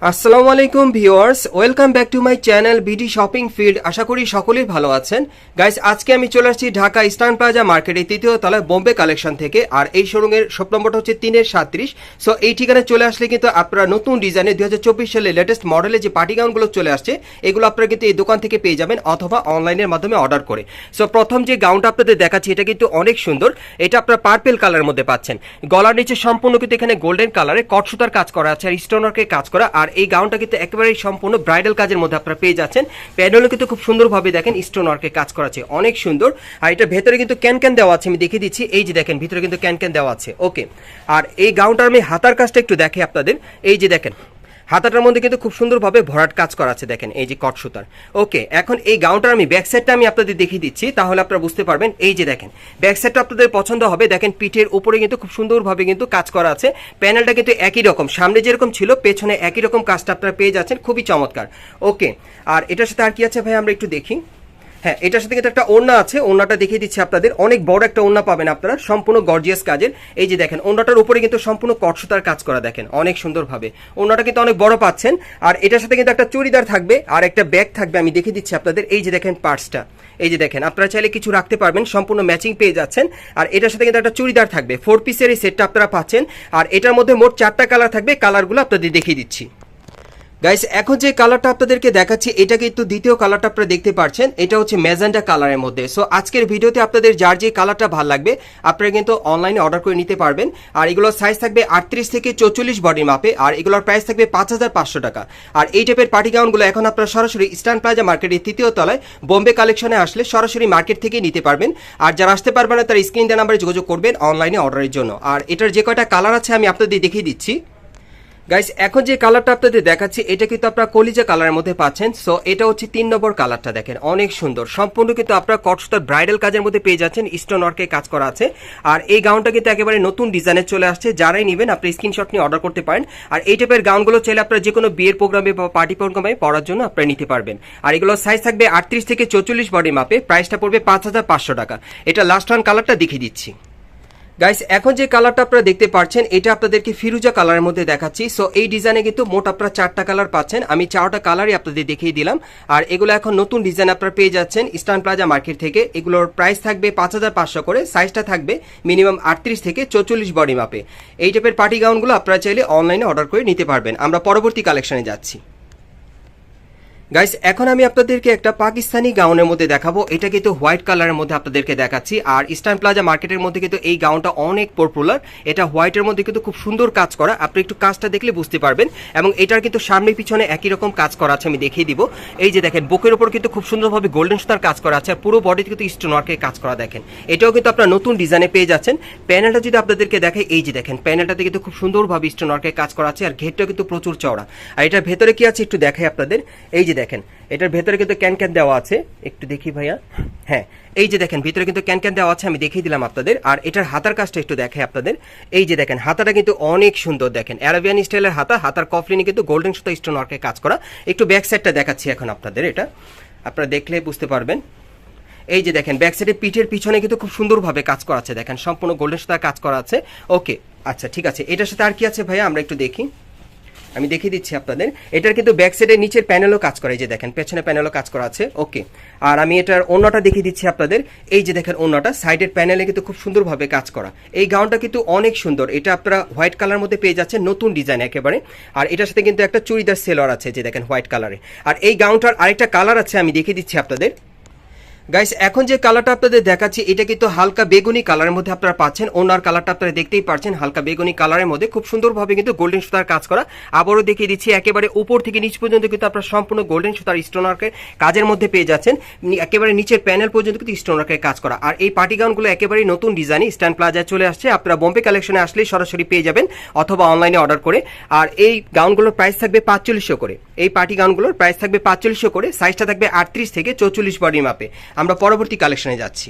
আসসালামু আলাইকুম viewers, welcome back to my channel BD shopping field আশা করি সকলেই ভালো আছেন। গাইস, আজকে আমি চলে আসছি ঢাকা ইস্টার্ন প্লাজা মার্কেটের তৃতীয় তলায় বোম্বে কালেকশন থেকে, আর এই শোরুমের শপ নম্বরটা হচ্ছে তিনের সাতত্রিশ সো এই ঠিকানায় চলে আসলে কিন্তু আপনারা নতুন ডিজাইনে দুই হাজার চব্বিশ সালে লেটেস্ট মডেলে যে পার্টি গাউনগুলো চলে আসছে, এগুলো আপনারা কিন্তু এই দোকান থেকে পেয়ে যাবেন অথবা অনলাইনের মাধ্যমে অর্ডার করে। সো প্রথম যে গাউনটা আপনাদের দেখাচ্ছি, এটা কিন্তু অনেক সুন্দর। এটা আপনারা পার্পেল কালারের মধ্যে পাচ্ছেন। গলার নিচে সম্পূর্ণ কিন্তু এখানে গোল্ডেন কালারে কটসুতার কাজ করা আছে, আর স্টোনারকে কাজ করা, আর এই গাউনটা কিন্তু একেবারেই সম্পূর্ণ ব্রাইডাল কাজের মধ্যে আপনারা পেয়ে যাচ্ছেন। প্যানেলও কিন্তু খুব সুন্দরভাবে দেখেন স্টোন ওয়ার্কে কাজ করা আছে অনেক সুন্দর। আর এটার ভেতরে কিন্তু ক্যান ক্যান দেওয়া আছে, আমি দেখিয়ে দিচ্ছি। এই যে দেখেন, ভিতরে কিন্তু ক্যান ক্যান দেওয়া আছে ওকে আর এই গাউনটার আমি হাতার কাজটা একটু দেখে আপনাদের। এই যে দেখেন হাতাটার মধ্যে কিন্তু খুব সুন্দরভাবে ভরাট কাজ করা আছে দেখেন, এই যে কট সুতার। ওকে, এখন এই গাউনটার আমি ব্যাক সাইডটা আমি আপনাদের দেখিয়ে দিচ্ছি, তাহলে আপনারা বুঝতে পারবেন, এই যে দেখেন ব্যাক সাইডটা আপনাদের পছন্দ হবে, দেখেন পিঠের উপরে কিন্তু খুব সুন্দরভাবে কিন্তু কাজ করা আছে প্যানেলটা কিন্তু একই রকম, সামনে যেরকম ছিল, পেছনে একই রকম কাজটা আপনারা পেয়ে যাচ্ছেন, খুবই চমৎকার। ওকে, আর এটার সাথে আর কি আছে ভাই, আমরা একটু দেখি। হ্যাঁ এটার সাথে কিন্তু একটা ওড়না আছে। ওড়নাটা দেখিয়ে দিচ্ছি আপনাদের। অনেক বড় একটা ওড়না পাবেন আপনারা। সম্পূর্ণ গর্জিয়াস কাজের। এই যে দেখেন, ওড়নাটার উপরে কিন্তু সম্পূর্ণ কটসুতার কাজ করা দেখেন, অনেক সুন্দরভাবে। ওড়নাটা কিন্তু অনেক বড় পাচ্ছেন। আর এটার সাথে কিন্তু একটা চুড়িদার থাকবে আর একটা ব্যাগ থাকবে। আমি দেখিয়ে দিচ্ছি আপনাদের। এই যে দেখেন পার্টসটা। এই যে দেখেন, আপনারা চাইলে কিছু রাখতে পারবেন। সম্পূর্ণ ম্যাচিং পেয়ে যাচ্ছেন। আর এটার সাথে কিন্তু একটা চুড়িদার থাকবে। ফোর পিসের এই সেটটা আপনারা পাচ্ছেন। আর এটার মধ্যে মোট চারটা কালার থাকবে। কালারগুলো আপনাদের দেখিয়ে দিচ্ছি। গাইস এখন যে কালারটা আপনাদেরকে দেখাচ্ছি, এটা কিন্তু দ্বিতীয় কালারটা আপনারা দেখতে পাচ্ছেন এটা হচ্ছে ম্যাজেন্টা কালারের মধ্যে। সো আজকের ভিডিওতে আপনাদের যার যে কালারটা ভালো লাগবে, আপনারা কিন্তু অনলাইনে অর্ডার করে নিতে পারবেন। আর এগুলোর সাইজ থাকবে আটত্রিশ থেকে চৌচল্লিশ বডি মাপে আর এগুলোর প্রাইস থাকবে পাঁচ হাজার পাঁচশো টাকা। আর এই টাইপের পার্টি গাউনগুলো এখন আপনারা সরাসরি ইস্টার্ন প্লাজা মার্কেটের তৃতীয় তলায় বোম্বে কালেকশনে আসলে সরাসরি মার্কেট থেকে নিতে পারবেন। আর যারা আসতে পারবেন না, তার স্ক্রিন দেওয়া নাম্বারে যোগাযোগ করবেন অনলাইনে অর্ডারের জন্য। আর এটার যে কয়টা কালার আছে, আমি আপনাদের দেখিয়ে দিচ্ছি। গাইস এখন যে কালারটা আপনাদের দেখাচ্ছি, এটা কিন্তু আপনারা কলিজা কালারের মধ্যে পাচ্ছেন। সো এটা হচ্ছে তিন নম্বর কালারটা দেখেন, অনেক সুন্দর। সম্পূর্ণ কিন্তু আপনারা কটসটার ব্রাইডাল কাজের মধ্যে পেয়ে যাচ্ছেন স্টোন ওয়ার্কে কাজ করা আছে। আর এই গাউনটা কিন্তু একেবারে নতুন ডিজাইনে চলে আসছে। যারাই নেবেন, আপনি স্ক্রিনশট নিয়ে অর্ডার করতে পারেন। আর এই টাইপের গাউনগুলো চাইলে আপনারা যে কোনো বিয়ের প্রোগ্রামে বা পার্টি প্রোগ্রামে পড়ার জন্য আপনারা নিতে পারবেন। আর এগুলোর সাইজ থাকবে আটত্রিশ থেকে চৌচল্লিশ বডি মাপে। প্রাইসটা পড়বে পাঁচ হাজার পাঁচশো টাকা। এটা লাস্ট ওয়ান কালারটা দেখিয়ে দিচ্ছি। গাইস এখন যে কালারটা আপনারা দেখতে পাচ্ছেন, এটা আপনাদেরকে ফিরুজা কালারের মধ্যে দেখাচ্ছি। সো এই ডিজাইনে কিন্তু মোট আপনারা চারটা কালার পাচ্ছেন। আমি চারটা কালারই আপনাদের দেখিয়ে দিলাম। আর এগুলো এখন নতুন ডিজাইন আপনারা পেয়ে যাচ্ছেন ইস্টার্ন প্লাজা মার্কেট থেকে। এগুলোর প্রাইস থাকবে পাঁচ হাজার পাঁচশো করে সাইজটা থাকবে মিনিমাম আটত্রিশ থেকে চৌচল্লিশ বডি মাপে এই টাইপের পার্টি গাউনগুলো আপনারা চাইলে অনলাইনে অর্ডার করে নিতে পারবেন। আমরা পরবর্তী কালেকশনে যাচ্ছি। গাইস এখন আমি আপনাদেরকে একটা পাকিস্তানি গাউনের মধ্যে দেখাবো। এটা কিন্তু হোয়াইট কালারের মধ্যে আপনাদেরকে দেখাচ্ছি। আর ইস্টার্ন প্লাজা মার্কেটের মধ্যে কিন্তু এই গাউনটা অনেক পপুলার এটা হোয়াইটের মধ্যে কিন্তু খুব সুন্দর কাজ করা। আপনি একটু কাজটা দেখলে বুঝতে পারবেন। এবং এটার কিন্তু সামনে পিছনে একই রকম কাজ করা আছে, আমি দেখিয়ে দিব। এই যে দেখেন, বুকের উপর কিন্তু খুব সুন্দরভাবে গোল্ডেন সুতার কাজ করা আছে। আর পুরো বডিতে কিন্তু স্টোন ওয়ার্কের কাজ করা দেখেন। এটাও কিন্তু আপনার নতুন ডিজাইনে পেয়ে যাচ্ছেন। প্যানেলটা যদি আপনাদেরকে দেখে এই যে দেখেন প্যানেলটাতে কিন্তু খুব সুন্দরভাবে স্টোন ওয়ার্কের কাজ করা আছে। আর ঘেরটাও কিন্তু প্রচুর চওড়া। আর এটার ভেতরে কি আছে একটু দেখাই আপনাদের। এই যে দেখেন, এটার ভেতরে কিন্তু ক্যান ক্যান দেওয়া আছে। একটু দেখি ভাইয়া। হ্যাঁ এই যে দেখেন, ভিতরে কিন্তু ক্যান ক্যান দেওয়া আছে, আমি দেখিয়ে দিলাম আপনাদের। আর এটার হাতার কাজটা একটু দেখাই আপনাদের। এই যে দেখেন, হাতাটা কিন্তু অনেক সুন্দর দেখেন। অ্যারাবিয়ান স্টাইলের হাতা, হাতার কফলিনে কিন্তু গোল্ডেন সুতো স্টোন ওয়ার্কে কাজ করা। একটু ব্যাক সাইডটা দেখাচ্ছি এখন আপনাদের এটা। আপনারা দেখলে বুঝতে পারবেন। এই যে দেখেন, ব্যাক সাইডে পিঠের পিছনে কিন্তু খুব সুন্দরভাবে কাজ করা আছে। দেখেন, সম্পূর্ণ গোল্ডেন সুতার কাজ করা আছে। ওকে আচ্ছা ঠিক আছে। এটার সাথে আর কি আছে ভাইয়া? আমরা একটু দেখি। আমি দেখিয়ে দিচ্ছি আপনাদের। এটার কিন্তু ব্যাক সাইডের নিচের প্যানেলও কাজ করে, এই যে দেখেন, পেছনে প্যানেলও কাজ করা আছে। ওকে আর আমি এটার অন্যটা দেখিয়ে দিচ্ছি আপনাদের। এই যে দেখেন অন্যটা সাইডের প্যানেলে কিন্তু খুব সুন্দরভাবে কাজ করা। এই গাউনটা কিন্তু অনেক সুন্দর। এটা আপনারা হোয়াইট কালার মধ্যে পেয়ে যাচ্ছেন, নতুন ডিজাইন একেবারে। আর এটার সাথে কিন্তু একটা চুড়িদার সেলর আছে যে দেখেন হোয়াইট কালারে আর এই গাউনটার আরেকটা কালার আছে, আমি দেখিয়ে দিচ্ছি আপনাদের। গাইস এখন যে কালারটা আপনাদের দেখাচ্ছি, এটা কিন্তু হালকা বেগুনি কালারের মধ্যে আপনারা পাচ্ছেন। ওনার কালারটা আপনারা দেখতেই পাচ্ছেন হালকা বেগুনি কালারের মধ্যে। খুব সুন্দরভাবে কিন্তু গোল্ডেন সুতার কাজ করা। আবারও দেখিয়ে দিচ্ছি, একেবারে উপর থেকে নিচ পর্যন্ত কিন্তু আপনারা সম্পূর্ণ গোল্ডেন সুতার স্টোনার্কের কাজের মধ্যে পেয়ে যাচ্ছেন। একেবারে নিচের প্যানেল পর্যন্ত কিন্তু স্টোনার্কের কাজ করা। আর এই পার্টি গাউনগুলো একেবারে নতুন ডিজাইন স্ট্যান্ড প্লাজায় চলে আসছে। আপনারা বোম্বে কালেকশনে আসলে সরাসরি পেয়ে যাবেন, অথবা অনলাইনে অর্ডার করে। আর এই গাউনগুলোর প্রাইস থাকবে পাঁচচল্লিশশো করে। এই পার্টি গাউনগুলোর প্রাইস থাকবে পাঁচচল্লিশশো করে। সাইজটা থাকবে আটত্রিশ থেকে চৌচল্লিশ বডি মাপে আমরা পরবর্তী কালেকশনে যাচ্ছি।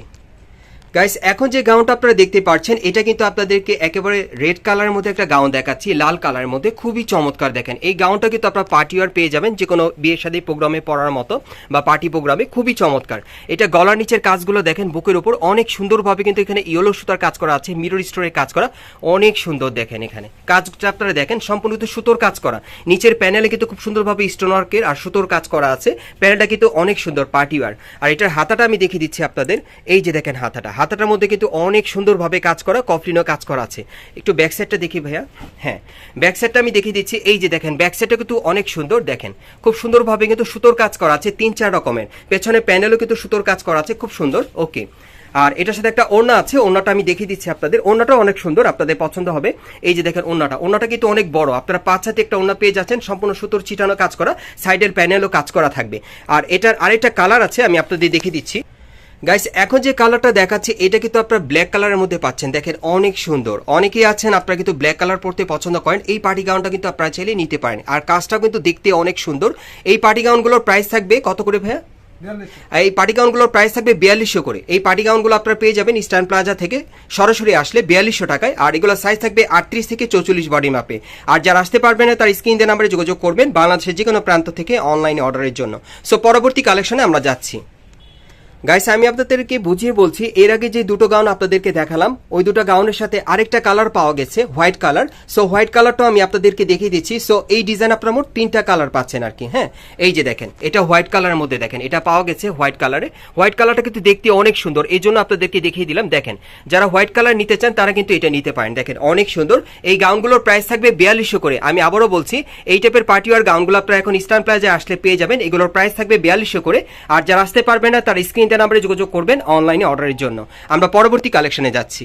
গাইস এখন যে গাউনটা আপনারা দেখতে পাচ্ছেন, এটা কিন্তু আপনাদেরকে একেবারে রেড কালারের মধ্যে একটা গাউন দেখাচ্ছি, লাল কালারের মধ্যে। খুবই চমৎকার দেখেন। এই গাউনটা কিন্তু আপনারা পার্টি ওয়ার পেয়ে যাবেন যে কোনো বিয়ের শাদী প্রোগ্রামে পড়ার মতো বা পার্টি প্রোগ্রামে খুবই চমৎকার। এটা গলার নিচের কাজগুলো দেখেন, বুকের উপর। অনেক সুন্দরভাবে কিন্তু এখানে ইয়েলো সুতার কাজ করা আছে মিরর স্টোরের কাজ করা। অনেক সুন্দর দেখেন এখানে। কাজটা আপনারা দেখেন, সম্পূর্ণ কিন্তু সুতোর কাজ করা। নিচের প্যানেলে কিন্তু খুব সুন্দরভাবে স্টোনওয়ার্কের আর সুতোর কাজ করা আছে। প্যানেলটা কিন্তু অনেক সুন্দর পার্টি ওয়ার আর এটার হাতাটা আমি দেখিয়ে দিচ্ছি আপনাদের। এই যে দেখেন হাতাটা হাতাটার মধ্যে কিন্তু অনেক সুন্দরভাবে কাজ করা, কফলিনও কাজ করা আছে। একটু ব্যাক সাইডটা দেখি ভাইয়া। হ্যাঁ ব্যাক সাইডটা আমি দেখিয়ে দিচ্ছি। এই যে দেখেন ব্যাক সাইডটা কিন্তু অনেক সুন্দর, দেখেন। খুব সুন্দরভাবে কিন্তু সুতোর কাজ করা আছে তিন, চার রকমের। পেছনে প্যানেলও কিন্তু সুতোর কাজ করা আছে, খুব সুন্দর। ওকে আর এটার সাথে একটা ওড়না আছে, ওড়নাটা আমি দেখিয়ে দিচ্ছি আপনাদের। ওড়নাটা অনেক সুন্দর, আপনাদের পছন্দ হবে। এই যে দেখেন ওড়নাটা। ওড়নাটা কিন্তু অনেক বড়। আপনারা পাঁচ হাতে একটা ওড়না পেয়ে যাচ্ছেন, সম্পূর্ণ সুতোর চিটানো কাজ করা সাইডের প্যানেলও কাজ করা থাকবে। আর এটার আরেকটা কালার আছে, আমি আপনাদের দেখিয়ে দিচ্ছি। গাইস এখন যে কালারটা দেখাচ্ছি এটা কিন্তু আপনারা ব্ল্যাক কালারের মধ্যে পাচ্ছেন। দেখেন অনেক সুন্দর। অনেকেই আছেন আপনারা কিন্তু ব্ল্যাক কালার পরতে পছন্দ করেন। এই পার্টি গাউনটা কিন্তু আপনারা চাইলে নিতে পারেন। আর কাজটা কিন্তু দেখতে অনেক সুন্দর। এই পার্টি গাউনগুলোর প্রাইস থাকবে কত করে ভাইয়া? এই পার্টি গাউনগুলোর প্রাইস থাকবে বিয়াল্লিশশো করে। এই পার্টি গাউনগুলো আপনারা পেয়ে যাবেন ইস্টার্ন প্লাজা থেকে। সরাসরি আসলে বিয়াল্লিশশো টাকায়। আর এগুলো সাইজ থাকবে আটত্রিশ থেকে চৌচল্লিশ বডি মাপে আর যারা আসতে পারবেন না তার স্ক্রিন দিয়ে নাম্বারে যোগাযোগ করবেন বাংলাদেশের যে কোনো প্রান্ত থেকে অনলাইনে অর্ডারের জন্য। সো পরবর্তী কালেকশনে আমরা যাচ্ছি। গাইস আমি আপনাদেরকে বুঝিয়ে বলছি, এর আগে যে দুটো গাউন আপনাদেরকে দেখালাম, ওই দুটো গাউনের সাথে আরেকটা কালার পাওয়া গেছে হোয়াইট কালার সো হোয়াইট কালারটা আমি আপনাদেরকে দেখিয়ে দিচ্ছি। সো এই ডিজাইন আপনারা মোট তিনটা কালার পাচ্ছেন আর কি হ্যাঁ? এই যে দেখেন, এটা হোয়াইট কালারের মধ্যে দেখেন, এটা পাওয়া গেছে হোয়াইট কালারে হোয়াইট কালারটা কিন্তু দেখতে অনেক সুন্দর, এই জন্য আপনাদেরকে দেখিয়ে দিলাম, দেখেন। যারা হোয়াইট কালার নিতে চান, তারা কিন্তু এটা নিতে পারেন, দেখেন, অনেক সুন্দর। এই গাউনগুলোর প্রাইস থাকবে বিয়াল্লিশশো করে। আমি আবারও বলছি, এই টাইপের পার্টি ওয়ার গাউনগুলো আপনারা এখন ইস্টার্ন প্লাজায় আসলে পেয়ে যাবেন, এগুলোর প্রাইস থাকবে বিয়াল্লিশশো করে। আর যারা আসতে পারবেন না, তার স্ক্রিন নাম্বারে যোগাযোগ করবেন অনলাইনে অর্ডারের জন্য। আমরা পরবর্তী কালেকশনে যাচ্ছি।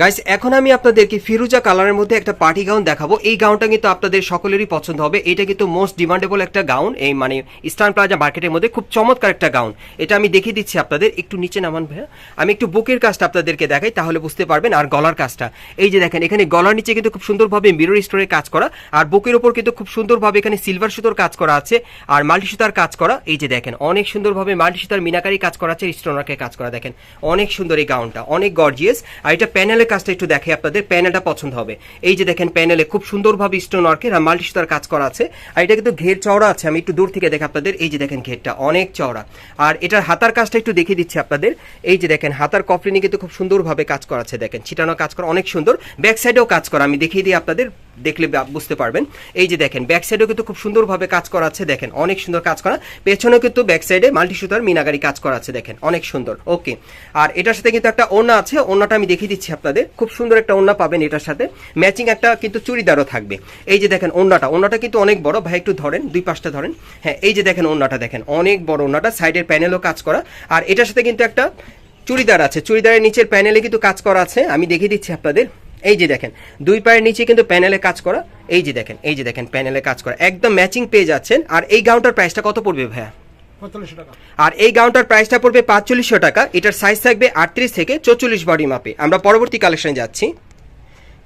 গাইস এখন আমি আপনাদেরকে ফিরুজা কালারের মধ্যে একটা পার্টি গাউন দেখাবো। এই গাউনটা কিন্তু আপনাদের সকলেরই পছন্দ হবে। এটা কিন্তু মোস্ট ডিমান্ডেবল একটা গাউন এই মানে ইস্টার্ন প্লাজা মার্কেটের মধ্যে খুব চমৎকার একটা গাউন এটা আমি দেখিয়ে দিচ্ছি আপনাদের। একটু নিচে নামান ভাইয়া। আমি একটু বুকের কাজটা আপনাদেরকে দেখাই, তাহলে বুঝতে পারবেন। আর গলার কাজটা। এই যে দেখেন, এখানে গলার নিচে কিন্তু খুব সুন্দরভাবে মিরর স্টোরের কাজ করা। আর বুকের উপর কিন্তু খুব সুন্দরভাবে এখানে সিলভার সুতোর কাজ করা আছে। আর মাল্টি সুতার কাজ করা। এই যে দেখেন, অনেক সুন্দরভাবে মাল্টি সুতার মিনাকারি কাজ করা আছে। স্টোনারকে কাজ করা, দেখেন। অনেক সুন্দর এই গাউনটা অনেক গর্জিয়াস আর এটা প্যানেলের কাজটা একটু দেখে আপনাদের। প্যানেলটা পছন্দ হবে। এই যে দেখেন প্যানেলে খুব সুন্দরভাবে স্টোন ওয়ার্কের আর মাল্টি সুতার কাজ করা আছে। আর এটা কিন্তু ঘের চওড়া আছে। আমি একটু দূর থেকে দেখে আপনাদের। এই যে দেখেন ঘেরটা, অনেক চওড়া। আর এটার হাতার কাজটা একটু দেখিয়ে দিচ্ছি আপনাদের। এই যে দেখেন, হাতার কফলিনে কিন্তু খুব সুন্দরভাবে কাজ করা আছে। দেখেন, ছিটানো কাজ করা, অনেক সুন্দর। ব্যাক সাইডেও কাজ করা। আমি দেখিয়ে দিই আপনাদের। দেখলে বুঝতে পারবেন। এই যে দেখেন ব্যাক সাইডেও কিন্তু খুব সুন্দরভাবে কাজ করা আছে দেখেন, অনেক সুন্দর কাজ করা। পেছনেও কিন্তু ব্যাক সাইডে মাল্টি সুতার মিনাগারি কাজ করা আছে দেখেন, অনেক সুন্দর। ওকে, আর এটার সাথে কিন্তু একটা ওড়না আছে, ওড়নাটা আমি দেখিয়ে দিচ্ছি আপনাদের। খুব সুন্দর একটা ওড়না পাবেন এটার সাথে। ম্যাচিং একটা কিন্তু চুড়িদারও থাকবে। এই যে দেখেন, ওড়নাটা ওড়নাটা কিন্তু অনেক বড়। ভাই, একটু ধরেন, দুই পাশটা ধরেন। হ্যাঁ এই যে দেখেন, ওড়নাটা দেখেন, অনেক বড় ওড়নাটা। সাইডের প্যানেলও কাজ করা। আর এটার সাথে কিন্তু একটা চুড়িদার আছে। চুড়িদারের নিচের প্যানেলে কিন্তু কাজ করা আছে। আমি দেখিয়ে দিচ্ছি আপনাদের। এই যে দেখেন দুই পায়ের নিচে কিন্তু প্যানেলে কাজ করা এই যে দেখেন এই যে দেখেন প্যানেলে কাজ করা। একদম ম্যাচিং পেয়ে যাচ্ছেন। আর এই গাউনটার প্রাইসটা কত পড়বে ভাইয়া? আর এই গাউনটার প্রাইসটা পড়বে পাঁচচল্লিশশো টাকা। এটার সাইজ থাকবে আটত্রিশ থেকে চৌচল্লিশ বডি মাপে আমরা পরবর্তী কালেকশনে যাচ্ছি।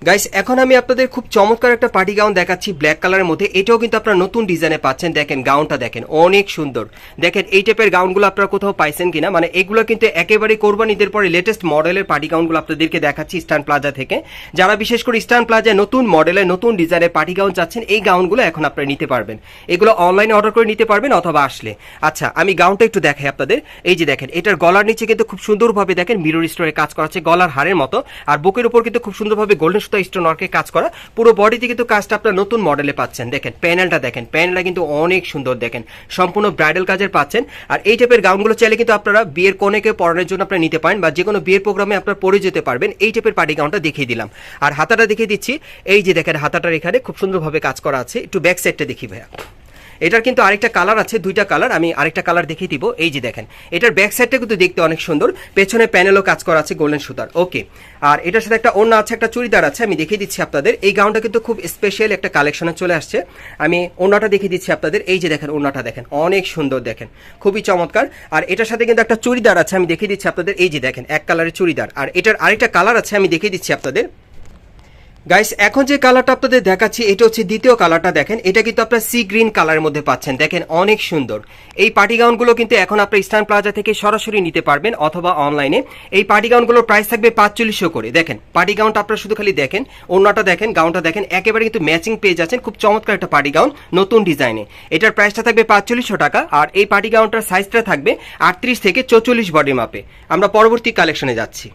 গাইস এখন আমি আপনাদের খুব চমৎকার একটা পার্টি গাউন দেখাচ্ছি ব্ল্যাক কালারের মধ্যে। এটাও কিন্তু আপনারা নতুন ডিজাইনে পাচ্ছেন। দেখেন, গাউনটা দেখেন, অনেক সুন্দর। দেখেন, এই টাইপের গাউনগুলো আপনারা কোথাও পাইছেন কিনা? মানে এগুলো কিন্তু একেবারে কোরবানিদের পরে লেটেস্ট মডেলের পার্টি গাউনগুলো আপনাদেরকে দেখাচ্ছি স্টান প্লাজা থেকে। যারা বিশেষ করে ইস্টার্ন প্লাজায় নতুন মডেলের নতুন ডিজাইনের পার্টি গাউন চাচ্ছেন, এই গাউনগুলো এখন আপনারা নিতে পারবেন। এগুলো অনলাইনে অর্ডার করে নিতে পারবেন অথবা আসলে। আচ্ছা আমি গাউনটা একটু দেখাই আপনাদের। এই যে দেখেন, এটার গলার নিচে কিন্তু খুব সুন্দরভাবে দেখেন মিরর স্টোরে কাজ করা আছে গলার হারের মতো। আর বুকের উপর কিন্তু খুব সুন্দরভাবে গোল্ডেন সুতা স্টোন ওয়ার্কে কাজ করা। পুরো বডিতে কিন্তু কাজটা আপনার নতুন মডেলে পাচ্ছেন। দেখেন প্যানেলটা দেখেন প্যানেলটা কিন্তু অনেক সুন্দর দেখেন। সম্পূর্ণ ব্রাইডাল কাজের পাচ্ছেন। আর এই টাইপের গাউনগুলো চাইলে কিন্তু আপনারা বিয়ের কনেকে পরানোর জন্য আপনারা নিতে পারেন বা যে কোনো বিয়ের প্রোগ্রামে আপনারা পরে যেতে পারবেন। এই টাইপের পার্টি গাউনটা দেখিয়ে দিলাম। আর হাতাটা দেখিয়ে দিচ্ছি। এই যে দেখেন, হাতাটার এখানে খুব সুন্দরভাবে কাজ করা আছে। একটু ব্যাক সাইডটা দেখি ভাইয়া। এটার কিন্তু আরেকটা কালার আছে, দুইটা কালার আমি আরেকটা কালার দেখিয়ে দিব। এই যে দেখেন, এটার ব্যাক সাইডটা কিন্তু দেখতে অনেক সুন্দর। পেছনে প্যানেলও কাজ করা আছে গোল্ডেন সুতার। ওকে আর এটার সাথে একটা অন্য আছে, একটা চুড়িদার আছে, আমি দেখিয়ে দিচ্ছি আপনাদের। এই গাউনটা কিন্তু খুব স্পেশাল একটা কালেকশনে চলে আসছে। আমি ওনাটা দেখিয়ে দিচ্ছি আপনাদের। এই যে দেখেন ওনাটা দেখেন, অনেক সুন্দর দেখেন, খুবই চমৎকার। আর এটার সাথে কিন্তু একটা চুড়িদার আছে, আমি দেখিয়ে দিচ্ছি আপনাদের। এই যে দেখেন, এক কালারের চুড়িদার। আর এটার আরেকটা কালার আছে, আমি দেখিয়ে দিচ্ছি আপনাদের। গাইস এখন যে কালারটা আপনাদের দেখাচ্ছি, এটা হচ্ছে দ্বিতীয় কালারটা দেখেন। এটা কিন্তু আপনার সি গ্রিন কালারের মধ্যে পাচ্ছেন। দেখেন, অনেক সুন্দর। এই পার্টি গাউনগুলো কিন্তু এখন আপনার ইস্টার্ন প্লাজা থেকে সরাসরি নিতে পারবেন অথবা অনলাইনে এই পার্টি গাউনগুলোর প্রাইস থাকবে পাঁচচল্লিশশো করে। দেখেন পার্টি গাউনটা আপনারা শুধু খালি দেখেন অন্যটা দেখেন গাউনটা দেখেন, একেবারে কিন্তু ম্যাচিং পেয়ে যাচ্ছেন। খুব চমৎকার একটা পার্টি গাউন নতুন ডিজাইনে এটার প্রাইসটা থাকবে পাঁচচল্লিশশো টাকা আর এই পার্টি গাউনটার সাইজটা থাকবে আটত্রিশ থেকে চৌচল্লিশ বডি মাপে আমরা পরবর্তী কালেকশনে যাচ্ছি।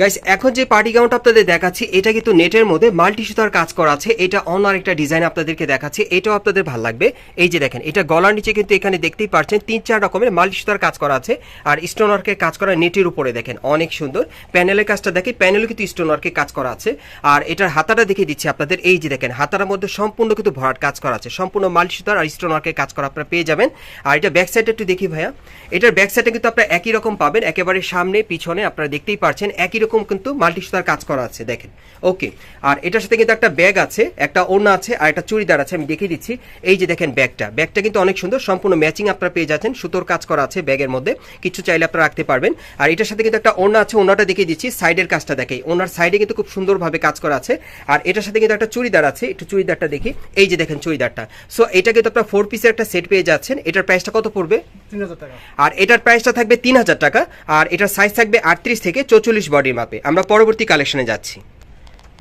গাইস এখন যে পার্টি গাউনটা আপনাদের দেখাচ্ছি, এটা কিন্তু নেটের মধ্যে মাল্টি সুতার কাজ করা আছে। এটা অন্য আরেকটা ডিজাইন আপনাদেরকে দেখাচ্ছি, এটাও আপনাদের ভালো লাগবে। এই যে দেখেন, এটা গলার নিচে কিন্তু এখানে দেখতেই পাচ্ছেন তিন চার রকমের মাল্টি সুতার কাজ করা আছে। আর স্টোন ওয়ার্কের কাজ করা নেটের উপরে দেখেন, অনেক সুন্দর। প্যানেলের কাজটা দেখি প্যানেলে কিন্তু স্টোন ওয়ার্কের কাজ করা আছে। আর এটার হাতাটা দেখিয়ে দিচ্ছি আপনাদের, এই যে দেখেন, হাতার মধ্যে সম্পূর্ণ কিন্তু ভরাট কাজ করা আছে। সম্পূর্ণ মাল্টি সুতার আর স্টোন ওয়ার্কের কাজ করা আপনারা পেয়ে যাবেন। আর এটা ব্যাক সাইডে একটু দেখি ভাইয়া, এটার ব্যাক সাইডে কিন্তু আপনারা একই রকম পাবেন, একেবারে সামনে, পিছনে আপনারা দেখতেই পাচ্ছেন, একই রকম কিন্তু মাল্টি সুতার কাজ করা আছে, দেখেন। ওকে, আর এটার সাথে কিন্তু একটা ব্যাগ আছে, একটা ওড়না আছে, আর একটা চুড়িদার আছে, আমি দেখিয়ে দিচ্ছি। এই যে দেখেন ব্যাগটা ব্যাগটা কিন্তু অনেক সুন্দর, সম্পূর্ণ ম্যাচিং আপনারা পেয়ে যাচ্ছেন, সুতোর কাজ করা আছে ব্যাগের মধ্যে, কিছু চাইলে আপনারা রাখতে পারবেন। আর এটার সাথে কিন্তু একটা ওড়না আছে, ওড়নাটা দেখিয়ে দিচ্ছি, সাইডের কাজটা দেখে। ওনার সাইডে কিন্তু খুব সুন্দরভাবে কাজ করা আছে। আর এটার সাথে কিন্তু একটা চুড়িদার আছে, একটু চুড়িদারটা দেখি। এই যে দেখেন চুড়িদারটা। সো এটা কিন্তু আপনার ফোর পিসের একটা সেট পেয়ে যাচ্ছেন। এটার প্রাইসটা কত পড়বে? আর এটার প্রাইসটা থাকবে তিন হাজার টাকা, আর এটার সাইজ থাকবে আটত্রিশ থেকে চৌচল্লিশ বডির মাপে আমরা পরবর্তী কালেকশনে যাচ্ছি।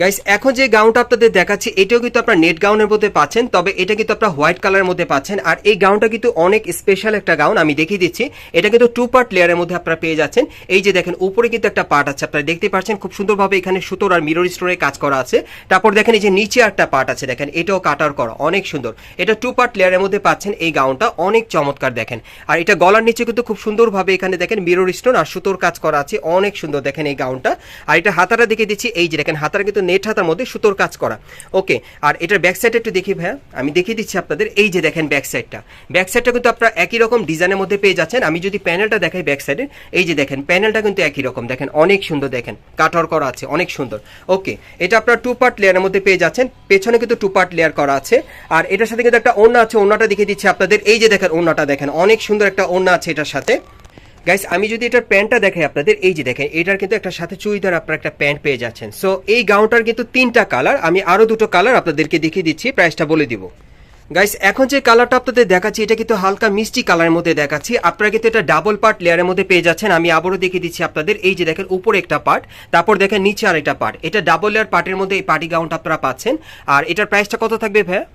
গাইস এখন যে গাউনটা আপনাদের দেখাচ্ছি, এটাও কিন্তু আপনার নেট গাউনের মধ্যে পাচ্ছেন, তবে এটা কিন্তু আপনার হোয়াইট কালারের মধ্যে পাচ্ছেন, আর এই গাউনটা কিন্তু অনেক স্পেশাল একটা গাউন আমি দেখিয়ে দিচ্ছি। এটা কিন্তু টু পার্ট লেয়ারের মধ্যে আপনারা পেয়ে যাচ্ছেন। এই যে দেখেন, উপরে কিন্তু একটা পার্ট আছে, আপনারা দেখতে পাচ্ছেন, খুব সুন্দরভাবে এখানে সুতোর আর মিরর স্টোনের কাজ করা আছে। তারপর দেখেন, এই যে নিচে একটা পার্ট আছে, দেখেন, এটাও কাটার করা, অনেক সুন্দর। এটা টু পার্ট লেয়ারের মধ্যে পাচ্ছেন এই গাউনটা অনেক চমৎকার দেখেন। আর এটা গলার নিচে কিন্তু খুব সুন্দরভাবে এখানে দেখেন মিরর স্টোন আর সুতোর কাজ করা আছে, অনেক সুন্দর দেখেন এই গাউনটা আর এটা হাতাটা দেখে দিচ্ছি, এই যে দেখেন, হাতাটা কিন্তু নেট হাতার মধ্যে সুতোর কাজ করা। ওকে, আর এটার ব্যাক সাইড একটু দেখি ভাইয়া। আমি দেখিয়ে দিচ্ছি আপনাদের, এই যে দেখেন ব্যাক সাইডটা ব্যাক কিন্তু আপনারা একই রকম ডিজাইনের মধ্যে পেয়ে যাচ্ছেন। আমি যদি প্যানেলটা দেখাই ব্যাক সাইডে এই যে দেখেন প্যানেলটা কিন্তু একই রকম। দেখেন, অনেক সুন্দর দেখেন। কাটর করা আছে, অনেক সুন্দর। ওকে, এটা আপনারা টু পার্ট লেয়ারের মধ্যে পেয়ে যাচ্ছেন। পেছনে কিন্তু টু পার্ট লেয়ার করা আছে। আর এটার সাথে কিন্তু একটা ওড়না আছে, ওড়নাটা দেখিয়ে দিচ্ছি আপনাদের। এই যে দেখেন, ওড়নাটা দেখেন, অনেক সুন্দর একটা ওড়না আছে এটার সাথে। গাইস আমি যদি এটার প্যান্টটা দেখাই আপনাদের, এই যে দেখেন, এটার কিন্তু একটা সাথে চুড়িদার আপনার একটা প্যান্ট পেয়ে যাচ্ছেন। সো এই গাউনটার কিন্তু তিনটা কালার, আমি আরও দুটো কালার আপনাদেরকে দেখিয়ে দিচ্ছি প্রাইসটা বলে দিব। গাইস এখন যে কালারটা আপনাদের দেখাচ্ছি এটা কিন্তু হালকা মিষ্টি কালারের মধ্যে দেখাচ্ছি। আপনারা কিন্তু এটা ডাবল পার্ট লেয়ারের মধ্যে পেয়ে যাচ্ছেন। আমি আবারও দেখিয়ে দিচ্ছি আপনাদের। এই যে দেখেন উপরে একটা পার্ট তারপর দেখেন নিচে আর একটা পার্ট এটা ডাবল লেয়ার পার্টের মধ্যে এই পার্টি গাউনটা আপনারা পাচ্ছেন। আর এটার প্রাইসটা কত থাকবে ভাইয়া?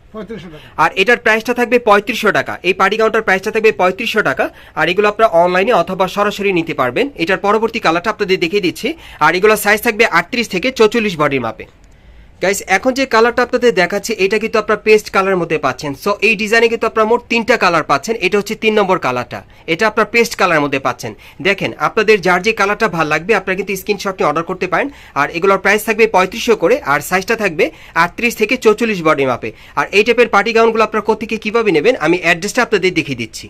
টাকা। আর এটার প্রাইসটা থাকবে পঁয়ত্রিশশো টাকা। এই পার্টি কাউন্টার প্রাইসটা থাকবে পঁয়ত্রিশশো টাকা। আর এগুলো আপনারা অনলাইনে অথবা সরাসরি নিতে পারবেন। এটার পরবর্তী কালারটা আপনাদের দেখিয়ে দিচ্ছি। আর এগুলো সাইজ থাকবে আটত্রিশ থেকে চৌচল্লিশ বডির মাপে গাইস এখন যে কালারটা আপনাদের দেখাচ্ছি, এটা কিন্তু আপনারা পেস্ট কালার মধ্যে পাচ্ছেন। সো এই ডিজাইনে কিন্তু আপনারা মোট তিনটা কালার পাচ্ছেন। এটা হচ্ছে তিন নম্বর কালারটা এটা আপনারা পেস্ট কালার মধ্যে পাচ্ছেন। দেখেন, আপনাদের যার যে কালারটা ভালো লাগবে, আপনারা কিন্তু স্ক্রিনশটটি অর্ডার করতে পারেন। আর এগুলোর প্রাইস থাকবে পঁয়ত্রিশশো করে, আর সাইজটা থাকবে আটত্রিশ থেকে চৌচল্লিশ বডি মাপে আর এই টাইপের পার্টি গাউনগুলো আপনারা কোথেকে কীভাবে নেবেন, আমি অ্যাড্রেসটা আপনাদের দেখিয়ে দিচ্ছি।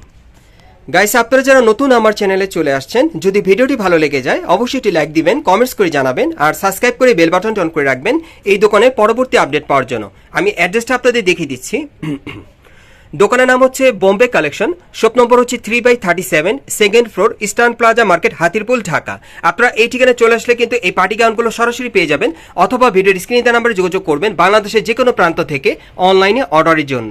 গাইস আপনারা যারা নতুন আমার চ্যানেলে চলে আসছেন, যদি ভিডিওটি ভালো লেগে যায়, অবশ্যই একটি লাইক দিবেন কমেন্টস করে জানাবেন, আর সাবস্ক্রাইব করে বেল বাটনটি অন করে রাখবেন, এই দোকানের পরবর্তী আপডেট পাওয়ার জন্য। আমি অ্যাড্রেসটা আপনাদের দেখিয়ে দিচ্ছি। দোকানের নাম হচ্ছে বোম্বে কালেকশন শপ নম্বর হচ্ছে three by thirty seven second floor eastern plaza market Hatirpool, Dhaka. আপনারা এই ঠিকানায় চলে আসলে কিন্তু এই পার্টি গাউনগুলো সরাসরি পেয়ে যাবেন, অথবা ভিডিওর স্ক্রিনে নাম্বারে যোগাযোগ করবেন, বাংলাদেশের যে কোনো প্রান্ত থেকে অনলাইনে অর্ডারের জন্য।